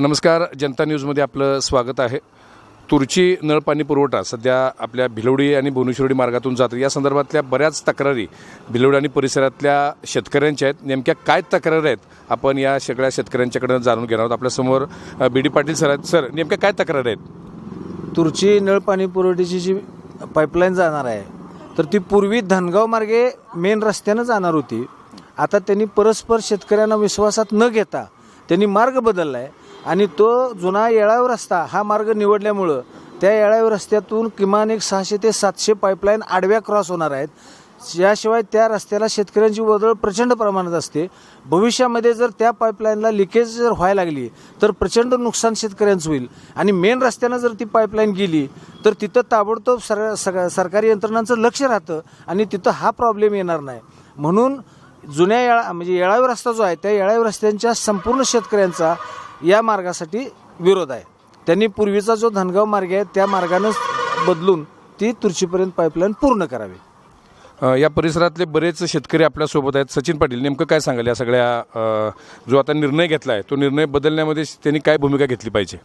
नमस्कार. जनता न्यूजमध्ये आपलं स्वागत आहे. तुरची नळपाणी पुरवठा सध्या आपल्या भिलवडी आणि भुवनेश्वरी मार्गातून जातो. या संदर्भातल्या बऱ्याच तक्रारी भिलवडी आणि परिसरातल्या शेतकऱ्यांच्या आहेत. नेमक्या काय तक्रारी आहेत आपण या सगळ्या शेतकऱ्यांच्याकडनं जाणून घेणार आहोत. आपल्यासमोर बी डी पाटील सर आहेत. सर नेमक्या काय तक्रारी आहेत? तुरची नळपाणी पुरवठ्याची जी पाईपलाईन जाणार आहे तर ती पूर्वी धनगाव मार्गे मेन रस्त्यानं जाणार होती. आता त्यांनी परस्पर शेतकऱ्यांना विश्वासात न घेता त्यांनी मार्ग बदलला आहे आणि तो जुना येळाव रस्ता हा मार्ग निवडल्यामुळं त्या येळाव रस्त्यातून किमान एक सहाशे ते सातशे पाईपलाईन आडव्या क्रॉस होणार आहेत. याशिवाय त्या रस्त्याला शेतकऱ्यांची वदळ प्रचंड प्रमाणात असते. भविष्यामध्ये जर त्या पाईपलाईनला लिकेज जर व्हायला लागली तर प्रचंड नुकसान शेतकऱ्यांचं होईल. आणि मेन रस्त्यानं जर ती पाईपलाईन गेली तर तिथं ताबडतोब सर सग- सरकारी यंत्रणांचं लक्ष राहतं आणि तिथं हा प्रॉब्लेम येणार नाही. म्हणून जुन्या येळा म्हणजे येळावी रस्ता जो आहे त्या येळावी रस्त्यांच्या संपूर्ण शेतकऱ्यांचा या मार्गासाठी विरोध आहे. त्यांनी पूर्वीचा जो धनगाव मार्ग आहे त्या मार्गानं बदलून ती तुर्चीपर्यंत पाईपलाईन पूर्ण करावी. अ, या परिसरातले बरेच शेतकरी आपल्यासोबत आहेत. सचिन पाटील नेमकं काय सांगाल या सगळ्या अ, जो आता निर्णय घेतला आहे तो निर्णय बदलण्यामध्ये त्यांनी काय भूमिका घेतली पाहिजे?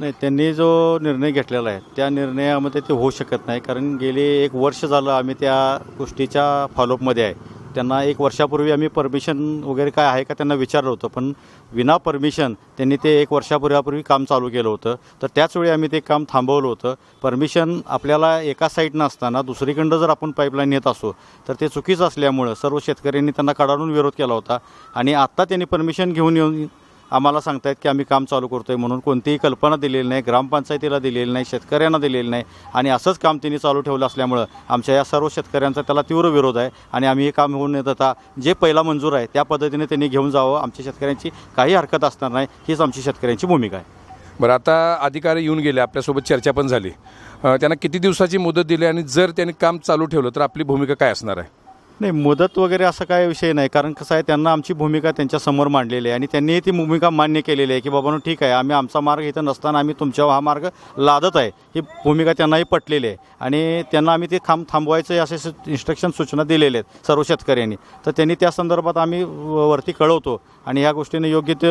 नाही त्यांनी जो निर्णय घेतलेला आहे त्या निर्णयामध्ये ते होऊ शकत नाही. कारण गेले एक वर्ष झालं आम्ही त्या गोष्टीच्या फॉलोअपमध्ये आहे. त्यांना एक वर्षापूर्वी आम्ही परमिशन वगैरे काय आहे का त्यांना विचारलं होतं. पण विना परमिशन त्यांनी ते एक वर्षापूर्वीपूर्वी काम चालू केलं होतं. तर त्याचवेळी आम्ही ते काम थांबवलं होतं. परमिशन आपल्याला एका साईडनं असताना दुसरीकडं जर आपण पाईपलाईन नेत असो तर ते चुकीचं असल्यामुळं सर्व शेतकऱ्यांनी त्यांना कडाडून विरोध केला होता. आणि आत्ता त्यांनी परमिशन घेऊन येऊन आम्हाला सांगतायत की आम्ही काम चालू करतोय म्हणून कोणतीही कल्पना दिलेली नाही ग्रामपंचायतीला दिलेली नाही शेतकऱ्यांना दिलेली नाही आणि असंच काम त्यांनी चालू ठेवलं असल्यामुळं आमच्या या सर्व शेतकऱ्यांचा त्याला तीव्र विरोध आहे आणि आम्ही हे काम होऊन येत आता जे पहिला मंजूर आहे त्या पद्धतीने त्यांनी घेऊन जावं. आमच्या शेतकऱ्यांची काही हरकत असणार नाही हीच आमची शेतकऱ्यांची भूमिका आहे. बरं आता अधिकारी येऊन गेले आपल्यासोबत चर्चा पण झाली. त्यांना किती दिवसाची मुदत दिली आणि जर त्यांनी काम चालू ठेवलं तर आपली भूमिका काय असणार आहे? नाही मुदत वगैरे असं काय विषय नाही. कारण कसं आहे त्यांना आमची भूमिका त्यांच्यासमोर मांडलेली आहे. आणि त्यांनीही ती भूमिका मान्य केलेली आहे की बाबा ठीक आहे. आम्ही आमचा मार्ग इथं नसताना आम्ही तुमच्यावर हा मार्ग लादत आहे. ही भूमिका त्यांनाही पटलेली आहे. आणि त्यांना आम्ही ते थांब थांबवायचं असे इन्स्ट्रक्शन सूचना दिलेले आहेत सर्व शेतकऱ्यांनी. तर त्यांनी त्या संदर्भात आम्ही व- वरती कळवतो. आणि ह्या गोष्टीने योग्य ते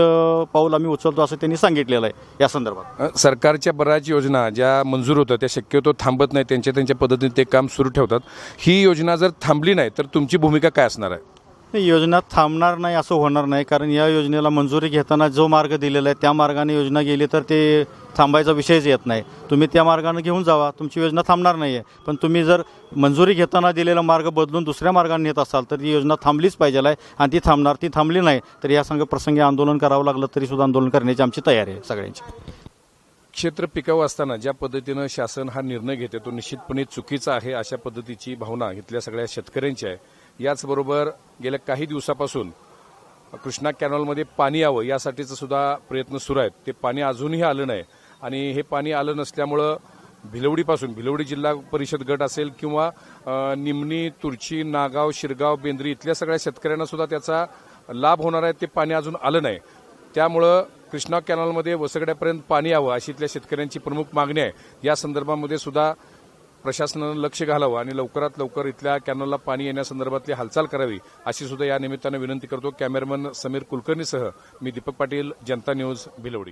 पाऊल आम्ही उचलतो असं त्यांनी सांगितलेलं आहे या संदर्भात. सरकारच्या बऱ्याच योजना ज्या मंजूर होत्या त्या शक्यतो थांबत नाही त्यांच्या त्यांच्या पद्धतीने ते काम सुरू ठेवतात. ही योजना जर थांबली नाही तर तुमची भूमिका काय असणार आहे? योजना थांबणार नाही असं होणार नाही. कारण या योजनेला मंजुरी घेताना जो मार्ग दिलेला आहे त्या मार्गाने योजना गेली तर ते थांबायचा विषयच येत नाही. तुम्ही त्या मार्गाने घेऊन जावा. तुमची योजना थांबणार नाही आहे पण तुम्ही जर मंजुरी घेताना दिलेला मार्ग बदलून दुसऱ्या मार्गाने नेत असाल तर ती योजना थांबलीच पाहिजे आहे. आणि ती थांबणार ती थांबली नाही तर या संघ प्रसंगी आंदोलन करावं लागलं तरीसुद्धा आंदोलन करण्याची आमची तयारी आहे सगळ्यांची. क्षेत्र पिकाऊ असताना ज्या पद्धतीनं शासन हा निर्णय घेते तो निश्चितपणे चुकीचा आहे अशा पद्धतीची भावना इथल्या सगळ्या शेतकऱ्यांची आहे. याचबरोबर गेल्या काही दिवसापासून कृष्णा कॅनॉलमध्ये पाणी यावं यासाठीचं सुद्धा प्रयत्न सुरू आहेत. ते पाणी अजूनही आलं नाही. आणि हे पाणी आलं नसल्यामुळं भिलवडीपासून भिलवडी जिल्हा परिषद गट असेल किंवा निमणी तुर्ची नागाव शिरगाव बेंद्री इथल्या सगळ्या शेतकऱ्यांना सुद्धा त्याचा लाभ होणार आहे. ते पाणी अजून आलं नाही. त्यामुळं कृष्णा कॅनॉलमध्ये वसगड्यापर्यंत पाणी यावं अशी इथल्या शेतकऱ्यांची प्रमुख मागणी आहे. या संदर्भामध्ये सुद्धा प्रशासनानं लक्ष घालावं आणि लवकरात लवकर इथल्या कॅनलला पाणी येण्यासंदर्भातली हालचाल करावी अशी सुद्धा या निमित्तानं विनंती करतो. कॅमेरामन समीर कुलकर्णीसह मी दीपक पाटील जनता न्यूज भिलवडी.